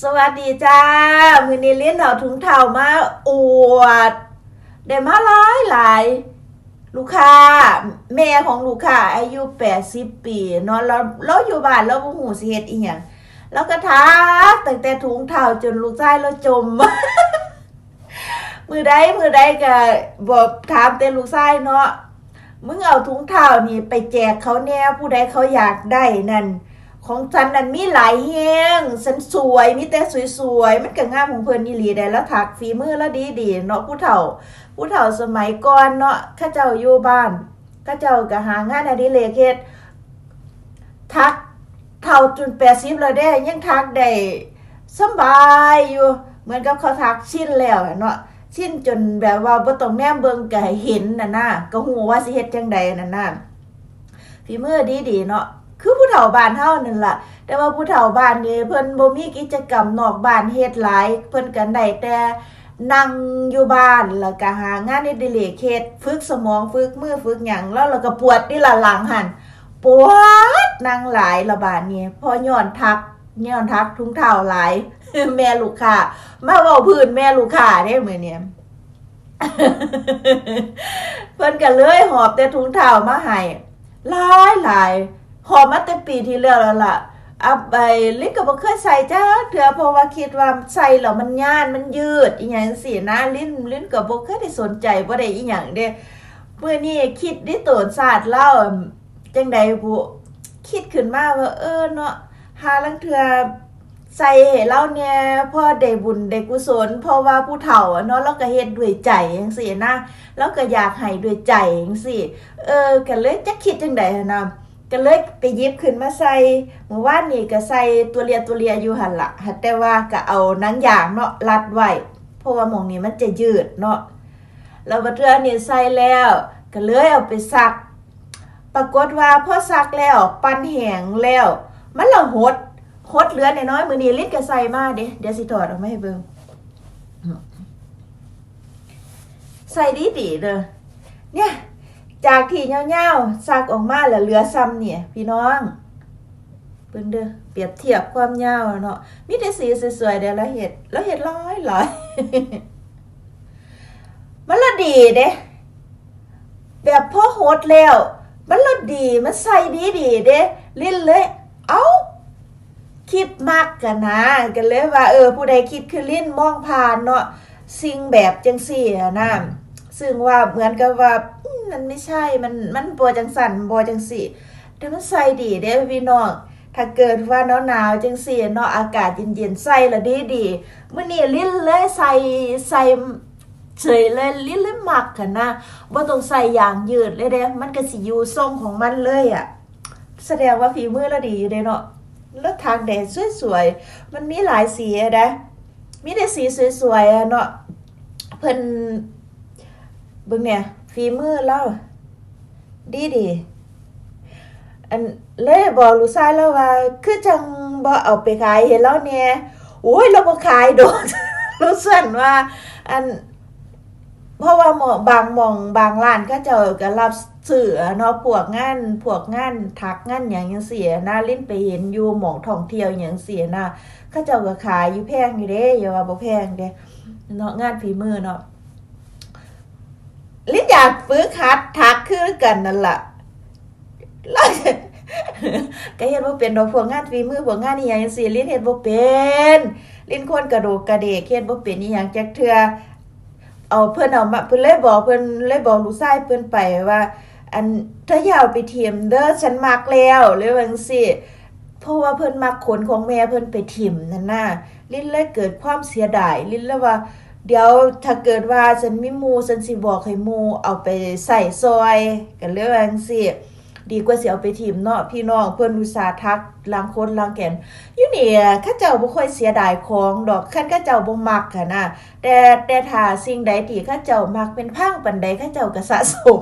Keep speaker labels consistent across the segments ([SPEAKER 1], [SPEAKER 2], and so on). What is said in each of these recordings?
[SPEAKER 1] สวัสดีจ้ามือนี้เลี้ยนเอาถุงเท้ามาอวดได้มาหลายหลายลูกค้าแม่ของลูกค้าอายุ80ปีเนาะเราเราอยู่บ้านเราบ่ฮู้สิเฮ็ดอีหยังแล้วก็ทักตั้งแต่ถุงเท้าจนลูกชายเราจม มือใดมือใดก็บอกถามแต่ลูกชายเนาะมึงเอาถุงเท้านี่ไปแจกเขาแน่ผู้ใดเขาอยากได้นั่น ของฉันนั่นมีหลายแฮงฉันสวย มีแต่สวยๆ มันก็งามของเพิ่นนี่หลีได้แล้วถักฝีมือแล้วดีๆเนาะผู้เฒ่า ผู้เฒ่าสมัยก่อนเนาะข้าเจ้าอยู่บ้านข้าเจ้าก็หางานอดิเรกเฮ็ดทักเฒ่าจน80แล้วได้ยังทักได้สบายอยู่ เหมือนกับเขาทักชินแล้วเนาะชินจนแบบว่าบ่ต้องแนมเบิ่งก็เห็นน่ะนะก็ฮู้ว่าสิเฮ็ดจังใดนั่นน่ะฝีมือดีๆเนาะ คือผู้เฒ่าบ้านเฮานั่นล่ะ แต่ว่าผู้เฒ่าบ้านนี่เพิ่นบ่มีกิจกรรมนอกบ้านเฮ็ดหลาย เพิ่นก็ได้แต่นั่งอยู่บ้านแล้วก็หางานอดิเรกเฮ็ดฝึกสมองฝึกมือฝึกหยังแล้วแล้วก็ปวดนี่ล่ะหลังหั่นปวดนั่งหลายละบาดนี้พอย้อนทักย้อนทักถุงเท้าหลายแม่ลูกค้ามาเว้าพื้นแม่ลูกค้าเด้มื้อนี้เพิ่นก็เลยหอบแต่ถุงเท้ามาให้หลายหลาย หอมมาแต่ปีที่แล้วแล้วล่ะอับไปลิกก็บ่เคยใส่จ้าเถือเพราะว่าคิดว่าใส่แล้วมันย่านมันยืดอีหยังสินะลิ้นลิ้นก็บ่เคยได้สนใจบ่ได้อีหยังเด้เมื่อนี้คิดได้โตนศาสตร์เล่าจังใดบุคิดขึ้นมาว่า เออเนาะหาลังเถือใส่ให้เราเนี่ยพ่อได้บุญได้กุศลเพราะว่าผู้เฒ่าเนาะเราก็เฮ็ดด้วยใจจังซี่นะเราก็อยากให้ด้วยใจจังซี่เออก็เลยจักคิดจังใดนะ ก็เลยไปยิบขึ้นมาใส่เมื่อวานนี้ก็ใส่ตัวเลียตัวเลียอยู่หันละหัดแต่ว่าก็เอาหนังยางเนาะรัดไว้เพราะว่าหมองนี้มันจะยืดเนาะแล้วบัดเทื่อนี้ใส่แล้ว ก็เลยเอาไปซัก ปรากฏว่าพอซักแล้วปั้นแห้งแล้ว มันละหดหดเหลือน้อยมือนี้ลิดก็ใส่มาเด้เดี๋ยวสิถอดออกมาให้เบิ่งใส่ดีๆเด้อเนี่ย จากที่เงาๆซักออกมาแล้วเหลือซ้ำเนี่ย พี่น้องเบิ่งเด้อเปรียบเทียบความยาเนาะมีแต่สีสวยๆเด้อแล้วเห็ดแล้วเห็ดร้อยหลายมันละดีเด้แบบพ่อโหดแล้ว มันละดีมันใส่ดีดีเด้ลิ้นเลย เอ้าคิดมากกันนะกันเลยว่า เออ ผู้ใดคิดคือลิ้นมองผ่านเนาะสิ่งแบบจังสี่นะซึ่งว่าเหมือนกับว่า มันไม่ใช่มันมันบัวจังสันบัวจังสีแต่มันใส่ดีเด้พี่น้องถ้าเกิดว่าหนาวหนาวๆจังสีเนาะอากาศเย็นๆใส่ละดีดีๆมื้อนี้ลิ้นเลยใส่ใส่เฉยเลยลิ้นเลยมักกันนะบ่าต้องใส่อย่างยืดเลยเด้มันก็สิอยู่ทรงของมันเลยอะ แสดงว่าฝีมือเราดีอยู่เด้เนาะแล้วทางแดดสวยๆมันมีหลายสีนะมีแต่สีสวยๆเนาะเพิ่นเบิ่งเนี่ย ฝีมือเราดีดีอันเลยบอกลูกชายแล้วว่า คือจังบ่เอาไปขายเห็นแล้วเนี่ยโอ้ยเราบ่ขายโดนรู้สึกว่า อัน เพราะว่าหมองบางมองบางร้านก็เจ้าก็รับซื้อเนาะพวกงานพวกงานทักงานหยังจังซี่นะลิ้นไปเห็นอยู่หมองท่องเที่ยวหยังซี่นะเขาเจ้าก็ขายอยู่แพงอยู่เด้อย่าว่าบ่แพงเด้เนาะงานฝีมือเนาะ ลิ้นอยากฝึกหัดทักคือกันนั่นล่ะแล้วก็เฮ็ดบ่เป็นดอกพวกงานฝีมือพวกงานอีหยังจังซี่ลิ้นเฮ็ดบ่เป็นลิ้นคนกระโดกกระเดกเฮ็ดบ่เป็นอีหยังจักเทื่อเอาเพิ่นเอามาเพิ่นเลยบอกเพิ่นเลยบอกลูกชายเพิ่นไปว่า อันถ้าอย่าเอาไปเทียมเด้อฉันมักแล้วเลยว่าจังซี่เพราะว่าเพิ่นมักขนของแม่เพิ่นไปถิ่มนั่นน่ะลิ้นเลยเกิดความเสียดายลิ้นเลยว่า เดี๋ยวถ้าเกิดว่าฉันมีหมูฉันสิบอกให้หมูเอาไปใส่ซอยกันเรื่องสิดีกว่าสิเอาไปทิมเนาะพี่น้องเพิ่นอุตสาทักล้างคนล้างแกนอยู่นี่ข้าเจ้าบ่ค่อยเสียดายของดอกคันข้าเจ้าบ่มักหันนะแต่แต่ถ้าสิ่งใดที่ข้าเจ้ามักเป็นพังปานใดข้าเจ้าก็สะสม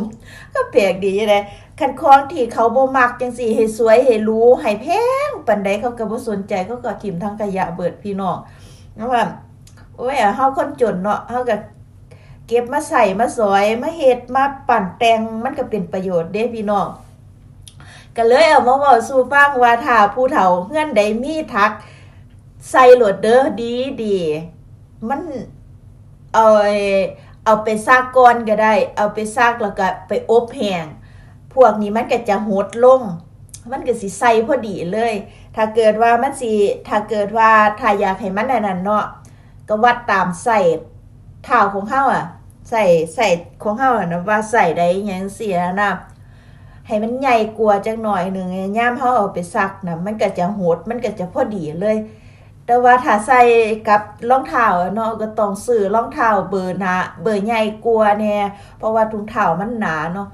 [SPEAKER 1] ก็แปลกดีเด้คันของที่เขาบ่มักจังซี่ให้สวยให้รู้ให้แพงปานใดเขาก็บ่สนใจเขาก็ทิ่มทางขยะเบิดพี่น้องนะว่า โอ้ยอะเฮาคนจนเนาะเฮาก็เก็บมาใส่มาสอยมาเฮ็ดมาปั่นแต่งมันก็เป็นประโยชน์เด้พี่น้องก็เลยเอามาเว้าสู่ฟังว่าถ้าผู้เฒ่าเฮือนใดมีทัก ใส่โหลดเด้อดีดีมันเอาเอาไปซากก้อนก็ได้ เอาไปซากแล้วก็ไปอบแห้งพวกนี้มันก็จะหดลง มันก็สิใส่พอดีเลย ถ้าเกิดว่ามันสิถ้าเกิดว่าถ้าอยากให้มันนนั้นเนาะ ก็วัดตามใส่เท้าของเฮาอะใส่ใส่ของเฮาอะนะว่าใส่ได้ยังเสียนะให้มันใหญ่กว่าจักหน่อยหนึ่งย่ามเฮาเอาไปซักนะมันก็จะโหดมันก็จะพอดีเลย แต่ว่าถ้าใส่กับรองเท้าเนาะก็ต้องซื้อรองเท้าเบอร์หนาเบอร์ใหญ่กว่าแน่เพราะว่าถุงเท้ามันหนาเนาะ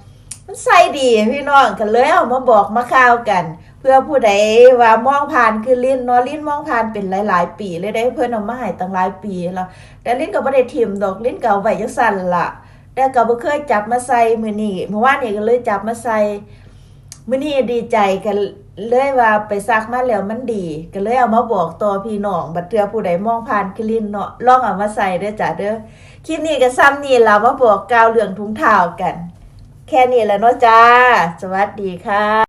[SPEAKER 1] มันใส่ดีพี่น้องกันเลยเอามาบอกมาข่าวกัน เพื่อผู้ใดว่ามองผ่านคือลิ้นเนาะลิ้นมองผ่านเป็นหลาย ๆ ปีเลยได้เพื่อนเอามาให้ตั้งหลายปีแล้วแต่ลิ้นก็บ่ได้ทิมดอกลิ้นก็เอาไว้จังซั่นล่ะ แต่ก็บ่เคยจับมาใส่มื้อนี้เมื่อวานนี้ก็เลยจับมาใส่มื้อนี้ดีใจกันเลยว่าไปซักมาแล้วมันดี ก็เลยเอามาบอกต่อพี่น้องบัดเทือผู้ใดมองผ่านคือลิ้นเนาะลองเอามาใส่เด้อจ้ะเด้อคลิปนี้ก็ซ้ำนี่ล่ะมาบอกกาวเรื่องถุงเท้ากัน แค่นี้แหละเนาะจ้า สวัสดีค่ะ